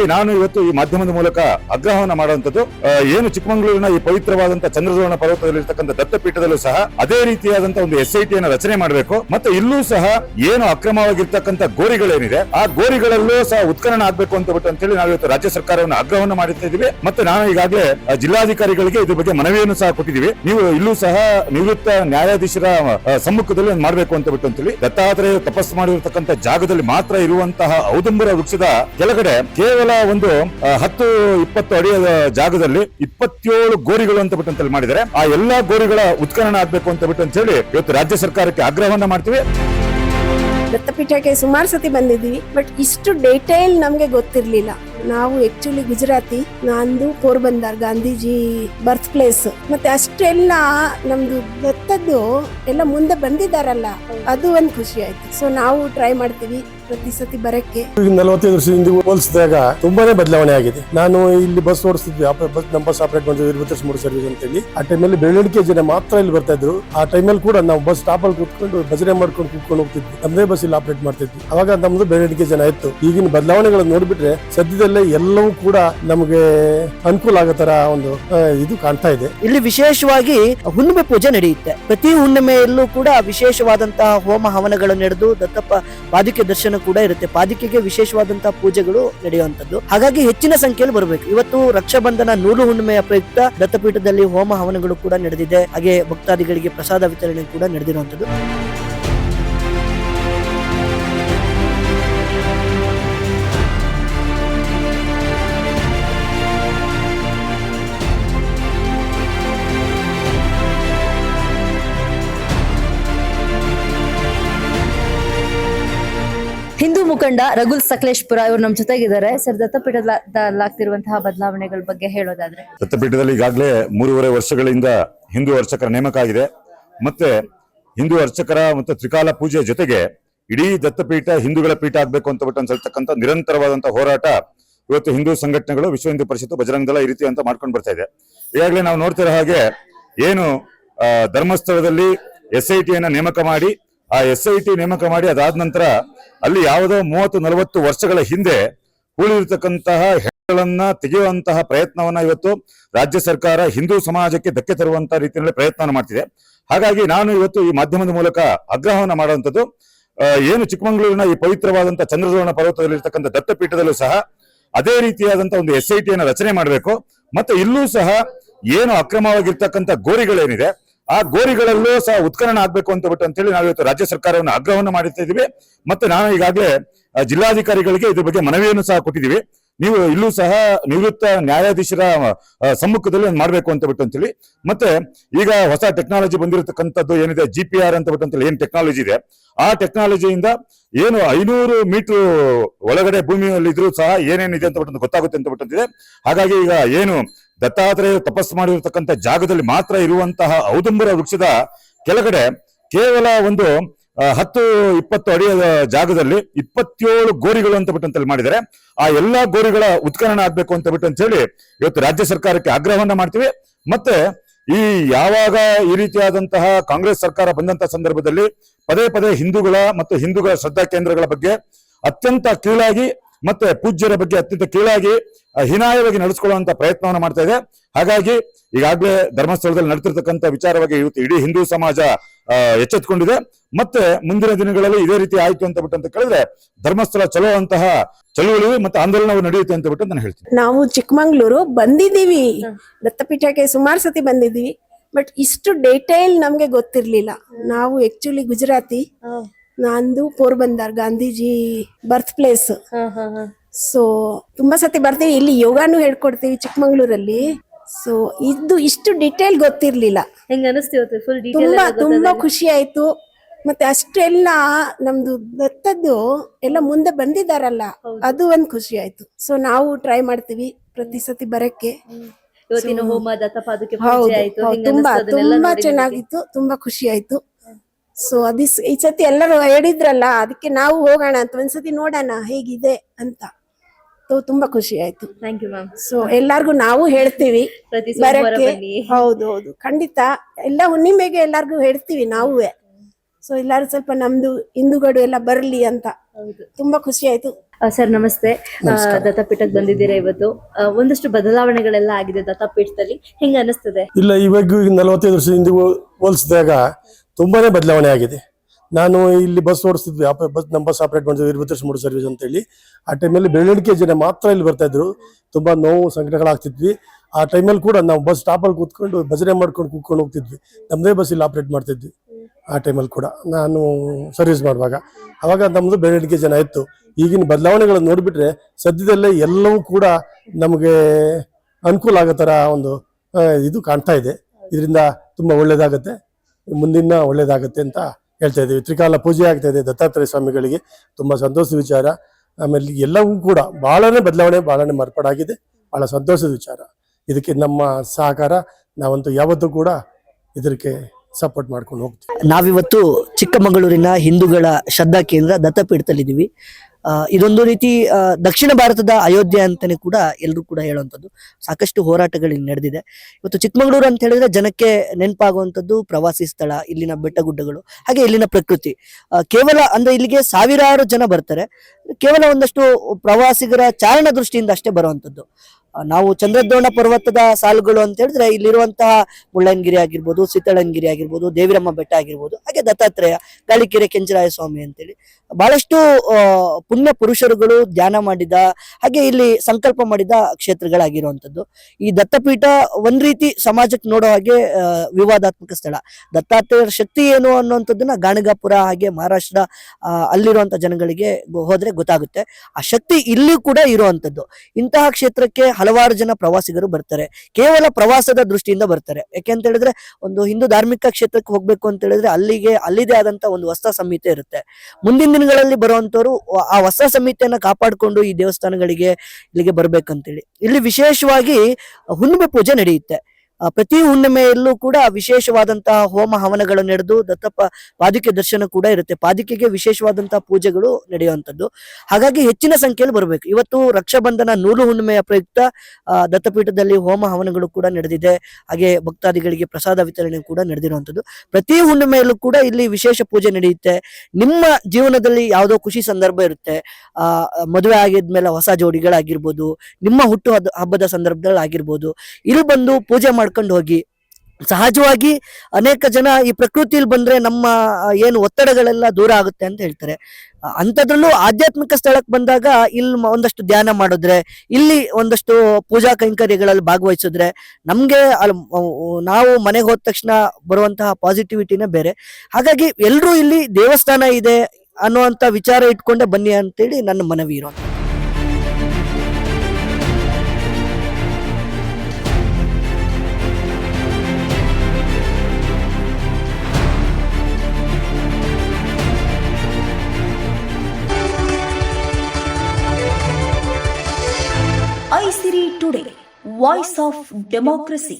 ಹಾಗಾಗಿ ನಾನು ಇವತ್ತು ಈ ಮಾಧ್ಯಮದ ಮೂಲಕ ಆಗ್ರಹವನ್ನ ಮಾಡುವಂತದ್ದು ಏನು ಚಿಕ್ಕಮಗಳೂರಿನ ಈ ಪವಿತ್ರವಾದಂತಹ ಚಂದ್ರದ್ರೋಣ ಪರ್ವತದಲ್ಲಿರ್ತಕ್ಕಂಥ ದತ್ತಪೀಠದಲ್ಲೂ ಸಹ ಅದೇ ರೀತಿಯಾದಂತಹ ಒಂದು ಎಸ್ ಐ ಟಿ ರಚನೆ ಮಾಡಬೇಕು. ಮತ್ತೆ ಇಲ್ಲೂ ಸಹ ಏನು ಅಕ್ರಮವಾಗಿರ್ತಕ್ಕಂಥ ಗೋರಿಗಳೇನಿದೆ, ಆ ಗೋರಿಗಳಲ್ಲೂ ಸಹ ಉತ್ಖನನ ಆಗಬೇಕು ಅಂತ ಬಿಟ್ಟು ಅಂತೇಳಿ ನಾವು ಇವತ್ತು ರಾಜ್ಯ ಸರ್ಕಾರವನ್ನು ಆಗ್ರಹವನ್ನು ಮಾಡುತ್ತಾ ಇದ್ದೀವಿ. ಮತ್ತೆ ನಾನು ಈಗಾಗಲೇ ಜಿಲ್ಲಾಧಿಕಾರಿಗಳಿಗೆ ಇದ್ರ ಬಗ್ಗೆ ಮನವಿಯನ್ನು ಸಹ ಕೊಟ್ಟಿದ್ದೀವಿ. ನೀವು ಇಲ್ಲೂ ಸಹ ನಿವೃತ್ತ ನ್ಯಾಯಾಧೀಶರ ಸಮ್ಮುಖದಲ್ಲಿ ಮಾಡಬೇಕು ಅಂತ ಬಿಟ್ಟು ಅಂತೇಳಿ ದತ್ತಾತ್ರೇಯ ತಪಸ್ಸು ಮಾಡಿರತಕ್ಕಂಥ ಜಾಗದಲ್ಲಿ ಮಾತ್ರ ಇರುವಂತಹ ಔದಂಬರ ವೃಕ್ಷದ ಕೆಳಗಡೆ ಕೇವಲ ಒಂದು ಆ, ಹತ್ತು ಇಪ್ಪತ್ತು ಅಡಿಯ ಜಾಗದಲ್ಲಿ ಇಪ್ಪತ್ತೇಳು ಗೋರಿಗಳು ಅಂತ ಬಿಟ್ಟು ಅಂತೇಳಿ ಮಾಡಿದರೆ ಆ ಎಲ್ಲಾ ಗೋರಿಗಳ ಉತ್ಖನನ ಆಗ್ಬೇಕು ಅಂತ ಬಿಟ್ಟು ಅಂತ ಹೇಳಿ ಇವತ್ತು ರಾಜ್ಯ ಸರ್ಕಾರಕ್ಕೆ ಆಗ್ರಹವನ್ನ ಮಾಡ್ತೀವಿ. ದತ್ತಪೀಠಕ್ಕೆ ಸುಮಾರು ಸತಿ ಬಂದಿದ್ದೀವಿ ಬಟ್ ಇಷ್ಟು ಡೀಟೇಲ್ ನಮ್ಗೆ ಗೊತ್ತಿರ್ಲಿಲ್ಲ. ನಾವು ಆಕ್ಚುಲಿ ಗುಜರಾತಿ, ನಂದು ಪೋರ್ಬಂದರ್, ಗಾಂಧೀಜಿ ಬರ್ತ್ ಪ್ಲೇಸ್ ಮತ್ತೆ ಅಷ್ಟೆಲ್ಲ ನಮ್ದು ಗೊತ್ತದ್ದು ಎಲ್ಲ ಮುಂದೆ ಬಂದಿದ್ದಾರಲ್ಲ, ಅದು ಒಂದು ಖುಷಿ ಆಯ್ತು. ಸೊ ನಾವು ಟ್ರೈ ಮಾಡ್ತೀವಿ ಪ್ರತಿ ಸತಿ ಬರಕ್ಕೆ. ನಲವತ್ತೈದು ವರ್ಷದಿಂದ ಹೋಲಿಸಿದಾಗ ತುಂಬಾನೇ ಬದಲಾವಣೆ ಆಗಿದೆ. ನಾನು ಇಲ್ಲಿ ಬಸ್ ಓಡಿಸ್ತಿದ್ವಿ ನಮ್ಮ ಬಸ್ ಆಪರೇಟ್ ಮಾಡಿದ್ವಿ ಇರುವತ್ತು ಮೂರು ಸರ್ವಿಸ್ ಅಂತ ಹೇಳಿ ಆ ಟೈಮಲ್ಲಿ ಬೆಳವಣಿಗೆ ಜನ ಮಾತ್ರ ಇಲ್ಲಿ ಬರ್ತಾ ಇದ್ರು. ಆ ಟೈಮಲ್ಲಿ ಕೂಡ ನಾವು ಬಸ್ ಸ್ಟಾಪ್ ಅಲ್ಲಿ ಕೂತ್ಕೊಂಡು ಭಜನೆ ಮಾಡ್ಕೊಂಡು ಕೂತ್ಕೊಂಡು ಹೋಗ್ತಿದ್ವಿ. ನಮ್ದೇ ಬಸ್ ಇಲ್ಲಿ ಆಪರೇಟ್ ಮಾಡ್ತಿದ್ವಿ. ಅವಾಗ ನಮ್ದು ಬೆಳವಣಿಗೆ ಜನ ಇತ್ತು. ಈಗಿನ ಬದಲಾವಣೆಗಳನ್ನು ನೋಡ್ಬಿಟ್ರೆ ಸದ್ಯದಲ್ಲೇ ಎಲ್ಲವೂ ಕೂಡ ನಮಗೆ ಅನುಕೂಲ ಆಗೋ ತರ ಒಂದು ಇದು ಕಾಣ್ತಾ ಇದೆ. ಇಲ್ಲಿ ವಿಶೇಷವಾಗಿ ಹುಣ್ಣಿಮೆ ಪೂಜೆ ನಡೆಯುತ್ತೆ. ಪ್ರತಿ ಹುಣ್ಣಿಮೆಯಲ್ಲೂ ಕೂಡ ವಿಶೇಷವಾದಂತಹ ಹೋಮ ಹವನಗಳು ನಡೆದು ದತ್ತಪ್ಪ ಪಾದಿಕೆ ದರ್ಶನ ಕೂಡ ಇರುತ್ತೆ. ಪಾದುಕೆಗೆ ವಿಶೇಷವಾದಂತಹ ಪೂಜೆಗಳು ನಡೆಯುವಂತದ್ದು ಹಾಗಾಗಿ ಹೆಚ್ಚಿನ ಸಂಖ್ಯೆಯಲ್ಲಿ ಬರಬೇಕು. ಇವತ್ತು ರಕ್ಷಾಬಂಧನ ನೂಲು ಹುಣ್ಣಿಮೆಯ ಪ್ರಯುಕ್ತ ದತ್ತಪೀಠದಲ್ಲಿ ಹೋಮ ಹವನಗಳು ಕೂಡ ನಡೆದಿದೆ. ಹಾಗೆ ಭಕ್ತಾದಿಗಳಿಗೆ ಪ್ರಸಾದ ವಿತರಣೆ ಕೂಡ ನಡೆದಿರುವಂತದ್ದು ಮುಖಂಡ ರಘುಲ್ ಸಕಲೇಶ್ಪುರ ಇವರು ನಮ್ಮ ಜೊತೆಗಿದ್ದಾರೆ. ಸರ್, ದತ್ತಪೀಠದಲ್ಲಾಗ್ತಿರುವಂತಹ ಬದಲಾವಣೆಗಳ ಬಗ್ಗೆ ಹೇಳೋದಾದ್ರೆ. ದತ್ತಪೀಠದಲ್ಲಿ ಈಗಾಗಲೇ ಮೂರುವರೆ ವರ್ಷಗಳಿಂದ ಹಿಂದೂ ಅರ್ಚಕರ ನೇಮಕ ಆಗಿದೆ. ಮತ್ತೆ ಹಿಂದೂ ಅರ್ಚಕರ ಮತ್ತು ತ್ರಿಕಾಲ ಪೂಜೆಯ ಜೊತೆಗೆ ಇಡೀ ದತ್ತಪೀಠ ಹಿಂದೂಗಳ ಪೀಠ ಆಗಬೇಕು ಅಂತ ಬಿಟ್ಟು ಅನ್ಸಲ್ತಕ್ಕಂಥ ನಿರಂತರವಾದಂತಹ ಹೋರಾಟ ಇವತ್ತು ಹಿಂದೂ ಸಂಘಟನೆಗಳು, ವಿಶ್ವ ಹಿಂದೂ ಪರಿಷತ್ತು, ಬಜರಂಗ ಈ ರೀತಿ ಅಂತ ಮಾಡ್ಕೊಂಡು ಬರ್ತಾ ಇದೆ. ಈಗಾಗಲೇ ನಾವು ನೋಡ್ತಿರೋ ಹಾಗೆ ಏನು ಧರ್ಮಸ್ಥಳದಲ್ಲಿ ಎಸ್ ಐ ನೇಮಕ ಮಾಡಿ ಆ ಎಸ್ ಐ ಟಿ ನೇಮಕ ಮಾಡಿ ಅದಾದ ನಂತರ ಅಲ್ಲಿ ಯಾವುದೋ ಮೂವತ್ತು, ನಲವತ್ತು ವರ್ಷಗಳ ಹಿಂದೆ ಉಳಿದಿರತಕ್ಕಂತಹ ಹೆಣ್ಣುಗಳನ್ನ ತೆಗೆಯುವಂತಹ ಪ್ರಯತ್ನವನ್ನ ಇವತ್ತು ರಾಜ್ಯ ಸರ್ಕಾರ ಹಿಂದೂ ಸಮಾಜಕ್ಕೆ ಧಕ್ಕೆ ತರುವಂತಹ ರೀತಿಯಲ್ಲಿ ಪ್ರಯತ್ನ ಮಾಡ್ತಿದೆ. ಹಾಗಾಗಿ ನಾನು ಇವತ್ತು ಈ ಮಾಧ್ಯಮದ ಮೂಲಕ ಆಗ್ರಹವನ್ನು ಮಾಡುವಂಥದ್ದು ಏನು ಚಿಕ್ಕಮಗಳೂರಿನ ಈ ಪವಿತ್ರವಾದಂತಹ ಚಂದ್ರದ್ರೋಣ ಪರ್ವತದಲ್ಲಿರ್ತಕ್ಕಂಥ ದತ್ತಪೀಠದಲ್ಲೂ ಸಹ ಅದೇ ರೀತಿಯಾದಂತಹ ಒಂದು ಎಸ್ ಐ ಟಿಯನ್ನು ರಚನೆ ಮಾಡಬೇಕು. ಮತ್ತೆ ಇಲ್ಲೂ ಸಹ ಏನು ಅಕ್ರಮವಾಗಿರ್ತಕ್ಕಂಥ ಗೋರಿಗಳೇನಿದೆ ಆ ಗೋರಿಗಳಲ್ಲೂ ಸಹ ಉತ್ಖನನ ಆಗ್ಬೇಕು ಅಂತ ಬಿಟ್ಟು ಅಂತೇಳಿ ನಾವು ಇವತ್ತು ರಾಜ್ಯ ಸರ್ಕಾರವನ್ನು ಆಗ್ರಹವನ್ನು ಮಾಡುತ್ತಿದ್ದೀವಿ ಮತ್ತೆ ನಾನು ಈಗಾಗಲೇ ಜಿಲ್ಲಾಧಿಕಾರಿಗಳಿಗೆ ಇದ್ರ ಬಗ್ಗೆ ಮನವಿಯನ್ನು ಸಹ ಕೊಟ್ಟಿದ್ದೀವಿ. ನೀವು ಇಲ್ಲೂ ಸಹ ನಿವೃತ್ತ ನ್ಯಾಯಾಧೀಶರ ಸಮ್ಮುಖದಲ್ಲಿ ಮಾಡಬೇಕು ಅಂತ ಬಿಟ್ಟು ಅಂತೇಳಿ ಮತ್ತೆ ಈಗ ಹೊಸ ಟೆಕ್ನಾಲಜಿ ಬಂದಿರತಕ್ಕಂಥದ್ದು ಏನಿದೆ ಜಿ ಪಿ ಆರ್ ಅಂತ ಬಿಟ್ಟು ಅಂತೇಳಿ ಏನ್ ಟೆಕ್ನಾಲಜಿ ಇದೆ, ಆ ಟೆಕ್ನಾಲಜಿಯಿಂದ ಏನು ಐನೂರು ಮೀಟರ್ ಒಳಗಡೆ ಭೂಮಿಯಲ್ಲಿ ಇದ್ರೂ ಸಹ ಏನೇನಿದೆ ಅಂತ ಬಿಟ್ಟು ಗೊತ್ತಾಗುತ್ತೆ ಅಂತ ಬಿಟ್ಟಂತಿದೆ. ಹಾಗಾಗಿ ಈಗ ಏನು ದತ್ತಾತ್ರೇಯ ತಪಸ್ಸು ಮಾಡಿರತಕ್ಕಂಥ ಜಾಗದಲ್ಲಿ ಮಾತ್ರ ಇರುವಂತಹ ಔದುಂಬರ ವೃಕ್ಷದ ಕೆಳಗಡೆ ಕೇವಲ ಒಂದು ಹತ್ತು, ಇಪ್ಪತ್ತು ಅಡಿಯ ಜಾಗದಲ್ಲಿ ಇಪ್ಪತ್ತೇಳು ಗೋರಿಗಳು ಅಂತ ಬಿಟ್ಟು ಅಂತೇಳಿ ಮಾಡಿದ್ದಾರೆ. ಆ ಎಲ್ಲಾ ಗೋರಿಗಳ ಉತ್ಖನನ ಆಗ್ಬೇಕು ಅಂತ ಬಿಟ್ಟು ಅಂತ ಹೇಳಿ ಇವತ್ತು ರಾಜ್ಯ ಸರ್ಕಾರಕ್ಕೆ ಆಗ್ರಹವನ್ನ ಮಾಡ್ತೀವಿ. ಮತ್ತೆ ಈ ಯಾವಾಗ ಈ ರೀತಿಯಾದಂತಹ ಕಾಂಗ್ರೆಸ್ ಸರ್ಕಾರ ಬಂದಂತಹ ಸಂದರ್ಭದಲ್ಲಿ ಪದೇ ಪದೇ ಹಿಂದೂಗಳ ಮತ್ತು ಹಿಂದೂಗಳ ಶ್ರದ್ಧಾ ಕೇಂದ್ರಗಳ ಬಗ್ಗೆ ಅತ್ಯಂತ ಕೀಳಾಗಿ ಮತ್ತೆ ಪೂಜ್ಯರ ಬಗ್ಗೆ ಅತ್ಯಂತ ಕೀಳಾಗಿ ಹೀನಾಯವಾಗಿ ನಡೆಸಿಕೊಳ್ಳುವಂತ ಪ್ರಯತ್ನವನ್ನು ಮಾಡ್ತಾ ಇದೆ. ಹಾಗಾಗಿ ಈಗಾಗಲೇ ಧರ್ಮಸ್ಥಳದಲ್ಲಿ ನಡೆತಿರ್ತಕ್ಕಂಥ ವಿಚಾರವಾಗಿ ಇವತ್ತು ಇಡೀ ಹಿಂದೂ ಸಮಾಜ ಆ, ಎಚ್ಚೆತ್ತುಕೊಂಡಿದೆ ಮತ್ತೆ ಮುಂದಿನ ದಿನಗಳಲ್ಲಿ ಇದೇ ರೀತಿ ಆಯ್ತು ಅಂತ ಬಿಟ್ಟು ಅಂತ ಕೇಳಿದ್ರೆ ಧರ್ಮಸ್ಥಳ ಚಲೋ ಅಂತಹ ಚಳುವಳಿ ಮತ್ತೆ ಆಂದೋಲನವು ನಡೆಯುತ್ತೆ ಅಂತ ಬಿಟ್ಟು ನಾನು ಹೇಳ್ತೀನಿ. ನಾವು ಚಿಕ್ಕಮಂಗ್ಳೂರು ಬಂದಿದ್ದೀವಿ. ದತ್ತಪೀಠಕ್ಕೆ ಸುಮಾರು ಸತಿ ಬಂದಿದ್ದೀವಿ. ಬಟ್ ಇಷ್ಟು ಡೀಟೇಲ್ ನಮ್ಗೆ ಗೊತ್ತಿರ್ಲಿಲ್ಲ. ನಾವು ಆಕ್ಚುಲಿ ಗುಜರಾತಿ ನಂದು Porbandar Gandhiji birth place so ತುಂಬಾ ಸತಿ ಬರ್ತೀವಿ ಇಲ್ಲಿ ಯೋಗಾನು ಹೇಳ್ಕೊಡ್ತೀವಿ ಚಿಕ್ಕಮಂಗ್ಳೂರಲ್ಲಿ. ಸೊ ಇದು ಇಷ್ಟು ಡಿಟೇಲ್ ಗೊತ್ತಿರ್ಲಿಲ್ಲ. ಹೆಂಗ ಫುಲ್ ತುಂಬಾ ತುಂಬಾ ಖುಷಿ ಆಯ್ತು. ಮತ್ತೆ ಅಷ್ಟೆಲ್ಲ ನಮ್ದು ದತ್ತದ್ದು ಎಲ್ಲ ಮುಂದೆ ಬಂದಿದಾರಲ್ಲ ಅದು ಒಂದ್ ಖುಷಿ ಆಯ್ತು. ಸೊ ನಾವು ಟ್ರೈ ಮಾಡ್ತೀವಿ ಪ್ರತಿ ಸತಿ ಬರಕ್ಕೆ. ಇವತ್ತಿನ ಹೋಮ ದತ್ತಪಾದಕ್ಕೆ ಪೂಜೆ ಆಯ್ತು. ಹೌದು, ಹೆಂಗ್ ತುಂಬಾ ಅನಿಸ್ತು ಅದನ್ನೆಲ್ಲ ತುಂಬಾ ನೋಡಿ ಚೆನ್ನಾಗಿತ್ತು. ತುಂಬಾ ಖುಷಿ ಆಯ್ತು. ಸೊ ಅದಿಸ್ ಈ ಸತಿ ಎಲ್ಲರೂ ಹೇಳಿದ್ರಲ್ಲ ಅದಕ್ಕೆ ನಾವು ಹೋಗೋಣ ಅಂತ ಒಂದ್ಸತಿ ನೋಡೋಣ ಹೇಗಿದೆ ಅಂತ. ಸೊ ತುಂಬಾ ಖುಷಿ ಆಯ್ತು. ಥ್ಯಾಂಕ್ ಯು ಮ್ಯಾಮ್ ಸೊ ಎಲ್ಲಾರ್ಗು ನಾವು ಹೇಳ್ತೀವಿ. ಪ್ರತಿ ಸೋಮವಾರ ಬರಕ್ಕೆ. ಬನ್ನಿ. ಹೌದು ಹೌದು. ಖಂಡಿತ ಎಲ್ಲ ಹುಣ್ಣಿಮೆಗೆ ಎಲ್ಲಾರ್ಗು ಹೇಳ್ತೀವಿ ನಾವೇ ಸೊ ಎಲ್ಲಾರು ಸ್ವಲ್ಪ ನಮ್ದು ಹಿಂದೂಗಳು ಎಲ್ಲ ಬರಲಿ ಅಂತ. ತುಂಬಾ ಖುಷಿ ಆಯ್ತು. ಸರ್ ನಮಸ್ತೆ. ಆ, ದತ್ತಪೀಠಕ್ಕೆ ಬಂದಿದ್ದೀರಾ ಇವತ್ತು? ಆ, ಒಂದಷ್ಟು ಬದಲಾವಣೆಗಳೆಲ್ಲ ಆಗಿದೆ ದತ್ತಪೀಠದಲ್ಲಿ. ಹೆಂಗ ಅನಿಸ್ತದೆ ಇಲ್ಲ ಇವಾಗ ನಲವತ್ತೈದು ವರ್ಷ ಹಿಂದೂ ಹೋಲಿಸಿದಾಗ ತುಂಬಾನೇ ಬದಲಾವಣೆ ಆಗಿದೆ. ನಾನು ಇಲ್ಲಿ ಬಸ್ ಓಡಿಸ್ತಿದ್ವಿ. ಬಸ್ ನಮ್ಮ ಬಸ್ ಆಪರೇಟ್ ಮಾಡಿದ್ವಿ ವೀರಭದ್ರೇಶ್ ಮೂರು ಸರ್ವಿಸ್ ಅಂತೇಳಿ. ಆ ಟೈಮಲ್ಲಿ ಬೆರಳಿಕೆ ಜನ ಮಾತ್ರ ಇಲ್ಲಿ ಬರ್ತಾ ಇದ್ರು. ತುಂಬಾ ನೋವು, ಸಂಕಟಗಳಾಗ್ತಿದ್ವಿ. ಆ ಟೈಮಲ್ಲಿ ಕೂಡ ನಾವು ಬಸ್ ಸ್ಟಾಪಲ್ಲಿ ಕೂತ್ಕೊಂಡು ಭಜನೆ ಮಾಡ್ಕೊಂಡು ಕೂತ್ಕೊಂಡು ಹೋಗ್ತಿದ್ವಿ. ನಮ್ಮದೇ ಬಸ್ ಇಲ್ಲಿ ಆಪರೇಟ್ ಮಾಡ್ತಿದ್ವಿ. ಆ ಟೈಮಲ್ಲಿ ಕೂಡ ನಾನು ಸರ್ವಿಸ್ ಮಾಡುವಾಗ. ಅವಾಗ ನಮ್ಮದು ಬೆಳವಣಿಗೆ ಜನ ಇತ್ತು. ಈಗಿನ ಬದಲಾವಣೆಗಳನ್ನು ನೋಡಿಬಿಟ್ರೆ ಸದ್ಯದಲ್ಲೇ ಎಲ್ಲವೂ ಕೂಡ ನಮಗೆ ಅನುಕೂಲ ಆಗೋ ಥರ ಒಂದು ಇದು ಕಾಣ್ತಾ ಇದೆ. ಇದರಿಂದ ತುಂಬಾ ಒಳ್ಳೇದಾಗತ್ತೆ. ಮುಂದಿನ ಒಳ್ಳೇದಾಗತ್ತೆ ಅಂತ ಹೇಳ್ತಾ ಇದ್ದೀವಿ. ತ್ರಿಕಾಲ ಪೂಜೆ ಆಗ್ತಾ ಇದೆ ದತ್ತಾತ್ರೇಯ ಸ್ವಾಮಿಗಳಿಗೆ. ತುಂಬಾ ಸಂತೋಷದ ವಿಚಾರ. ಆಮೇಲೆ ಎಲ್ಲವೂ ಕೂಡ ಬಹಳನೇ ಬದಲಾವಣೆ ಬಹಳನೇ ಮಾರ್ಪಾಡಾಗಿದೆ ಬಹಳ ಸಂತೋಷದ ವಿಚಾರ. ಇದಕ್ಕೆ ನಮ್ಮ ಸಹಕಾರ. ನಾವಂತೂ ಯಾವತ್ತೂ ಕೂಡ ಇದಕ್ಕೆ ಸಪೋರ್ಟ್ ಮಾಡ್ಕೊಂಡು ಹೋಗ್ತೀವಿ. ನಾವಿವತ್ತು ಚಿಕ್ಕಮಗಳೂರಿನ ಹಿಂದೂಗಳ ಶ್ರದ್ಧಾ ಕೇಂದ್ರ ದತ್ತಪೀಠದಲ್ಲಿದ್ದೀವಿ. ಇದೊಂದು ರೀತಿ ದಕ್ಷಿಣ ಭಾರತದ ಅಯೋಧ್ಯೆ ಅಂತಾನೆ ಕೂಡ ಎಲ್ಲರೂ ಕೂಡ ಹೇಳುವಂಥದ್ದು. ಸಾಕಷ್ಟು ಹೋರಾಟಗಳು ಇಲ್ಲಿ ನಡೆದಿದೆ. ಇವತ್ತು ಚಿಕ್ಕಮಗಳೂರು ಅಂತ ಹೇಳಿದ್ರೆ ಜನಕ್ಕೆ ನೆನಪಾಗುವಂಥದ್ದು ಪ್ರವಾಸಿ ಸ್ಥಳ, ಇಲ್ಲಿನ ಬೆಟ್ಟ ಗುಡ್ಡಗಳು ಹಾಗೆ ಇಲ್ಲಿನ ಪ್ರಕೃತಿ. ಕೇವಲ, ಅಂದ್ರೆ ಇಲ್ಲಿಗೆ ಸಾವಿರಾರು ಜನ ಬರ್ತಾರೆ. ಕೇವಲ ಒಂದಷ್ಟು ಪ್ರವಾಸಿಗರ ಚಾರಣ ದೃಷ್ಟಿಯಿಂದ ಅಷ್ಟೇ ಬರುವಂಥದ್ದು. ನಾವು ಚಂದ್ರದ್ರೋಣ ಪರ್ವತದ ಸಾಲುಗಳು ಅಂತ ಹೇಳಿದ್ರೆ ಇಲ್ಲಿರುವಂತಹ ಮುಳ್ಳಂಗಿರಿ ಆಗಿರ್ಬೋದು ಸೀತಳಂಗಿರಿ ಆಗಿರ್ಬೋದು ದೇವಿರಮ್ಮ ಬೆಟ್ಟ ಆಗಿರ್ಬೋದು ಹಾಗೆ ದತ್ತಾತ್ರೇಯ ಗಾಳಿಕೆರೆ ಕೆಂಚರಾಯ ಸ್ವಾಮಿ ಅಂತೇಳಿ. ಬಹಳಷ್ಟು ಪುಣ್ಯ ಪುರುಷರುಗಳು ಧ್ಯಾನ ಮಾಡಿದ ಹಾಗೆ ಇಲ್ಲಿ ಸಂಕಲ್ಪ ಮಾಡಿದ ಕ್ಷೇತ್ರಗಳಾಗಿರುವಂಥದ್ದು. ಈ ದತ್ತಪೀಠ ಒಂದ್ ರೀತಿ ಸಮಾಜಕ್ಕೆ ನೋಡೋ ಹಾಗೆ ವಿವಾದಾತ್ಮಕ ಸ್ಥಳ. ದತ್ತಾತ್ರೇಯರ ಶಕ್ತಿ ಏನು ಅನ್ನುವಂಥದ್ದನ್ನ ಗಾಣಗಾಪುರ ಹಾಗೆ ಮಹಾರಾಷ್ಟ್ರ ಆ, ಅಲ್ಲಿರುವಂತ ಜನಗಳಿಗೆ ಹೋದ್ರೆ ಗೊತ್ತಾಗುತ್ತೆ. ಆ ಶಕ್ತಿ ಇಲ್ಲಿ ಕೂಡ ಇರುವಂಥದ್ದು. ಇಂತಹ ಕ್ಷೇತ್ರಕ್ಕೆ ಹಲವಾರು ಜನ ಪ್ರವಾಸಿಗರು ಬರ್ತಾರೆ. ಕೇವಲ ಪ್ರವಾಸದ ದೃಷ್ಟಿಯಿಂದ ಬರ್ತಾರೆ. ಯಾಕೆ ಅಂತ ಹೇಳಿದ್ರೆ, ಒಂದು ಹಿಂದೂ ಧಾರ್ಮಿಕ ಕ್ಷೇತ್ರಕ್ಕೆ ಹೋಗ್ಬೇಕು ಅಂತ ಹೇಳಿದ್ರೆ ಅಲ್ಲಿಗೆ, ಅಲ್ಲಿದೆ ಆದಂತ ಒಂದು ಹೊಸ ಸಂಹಿತೆ ಇರುತ್ತೆ. ಮುಂದಿನ ದಿನಗಳಲ್ಲಿ ಬರುವಂತವರು ಆ ಹೊಸ ಸಂಹಿತೆಯನ್ನ ಕಾಪಾಡಿಕೊಂಡು ಈ ದೇವಸ್ಥಾನಗಳಿಗೆ ಇಲ್ಲಿಗೆ ಬರ್ಬೇಕಂತೇಳಿ. ಇಲ್ಲಿ ವಿಶೇಷವಾಗಿ ಹುಣ್ಣಿಮೆ ಪೂಜೆ ನಡೆಯುತ್ತೆ. ಪ್ರತಿ ಹುಣ್ಣಿಮೆಯಲ್ಲೂ ಕೂಡ ವಿಶೇಷವಾದಂತಹ ಹೋಮ ಹವನಗಳು ನಡೆದು ದತ್ತಪ್ಪ ಪಾದುಕೆ ದರ್ಶನ ಕೂಡ ಇರುತ್ತೆ. ಪಾದುಕೆಗೆ ವಿಶೇಷವಾದಂತಹ ಪೂಜೆಗಳು ನಡೆಯುವಂಥದ್ದು. ಹಾಗಾಗಿ ಹೆಚ್ಚಿನ ಸಂಖ್ಯೆಯಲ್ಲಿ ಬರಬೇಕು. ಇವತ್ತು ರಕ್ಷಾಬಂಧನ ನೂಲು ಹುಣ್ಣಿಮೆಯ ಪ್ರಯುಕ್ತ ದತ್ತಪೀಠದಲ್ಲಿ ಹೋಮ ಹವನಗಳು ಕೂಡ ನಡೆದಿದೆ. ಹಾಗೆ ಭಕ್ತಾದಿಗಳಿಗೆ ಪ್ರಸಾದ ವಿತರಣೆ ಕೂಡ ನಡೆದಿರುವಂಥದ್ದು. ಪ್ರತಿ ಹುಣ್ಣಿಮೆಯಲ್ಲೂ ಕೂಡ ಇಲ್ಲಿ ವಿಶೇಷ ಪೂಜೆ ನಡೆಯುತ್ತೆ. ನಿಮ್ಮ ಜೀವನದಲ್ಲಿ ಯಾವುದೋ ಖುಷಿ ಸಂದರ್ಭ ಇರುತ್ತೆ. ಆ, ಮದುವೆ ಆಗಿದ್ಮೇಲೆ ಹೊಸ ಜೋಡಿಗಳಾಗಿರ್ಬೋದು, ನಿಮ್ಮ ಹುಟ್ಟು ಹಬ್ಬದ ಸಂದರ್ಭದಲ್ಲಿ ಆಗಿರ್ಬೋದು ಇಲ್ಲಿ ಬಂದು ಪೂಜೆ ಮಾಡ್ಕೊಂಡು ಹೋಗಿ ಸಹಜವಾಗಿ ಅನೇಕ ಜನ ಈ ಪ್ರಕೃತಿಯಲ್ಲಿ ಬಂದ್ರೆ ನಮ್ಮ ಏನು ಒತ್ತಡಗಳೆಲ್ಲ ದೂರ ಆಗುತ್ತೆ ಅಂತ ಹೇಳ್ತಾರೆ. ಅಂಥದ್ರಲ್ಲೂ ಆಧ್ಯಾತ್ಮಿಕ ಸ್ಥಳಕ್ಕೆ ಬಂದಾಗ ಇಲ್ಲಿ ಒಂದಷ್ಟು ಧ್ಯಾನ ಮಾಡಿದ್ರೆ, ಇಲ್ಲಿ ಒಂದಷ್ಟು ಪೂಜಾ ಕೈಂಕರ್ಯಗಳಲ್ಲಿ ಭಾಗವಹಿಸಿದ್ರೆ ನಮಗೆ ನಾವು ಮನೆಗೆ ಹೋದ ತಕ್ಷಣ ಬರುವಂತಹ ಪಾಸಿಟಿವಿಟಿನೇ ಬೇರೆ. ಹಾಗಾಗಿ ಎಲ್ಲರೂ ಇಲ್ಲಿ ದೇವಸ್ಥಾನ ಇದೆ ಅನ್ನುವಂತ ವಿಚಾರ ಇಟ್ಕೊಂಡೆ ಬನ್ನಿ ಅಂತೇಳಿ ನನ್ನ ಮನವಿ ಇರೋ ವಾಯ್ಸ್ ಆಫ್ ಡೆಮೋಕ್ರಸಿ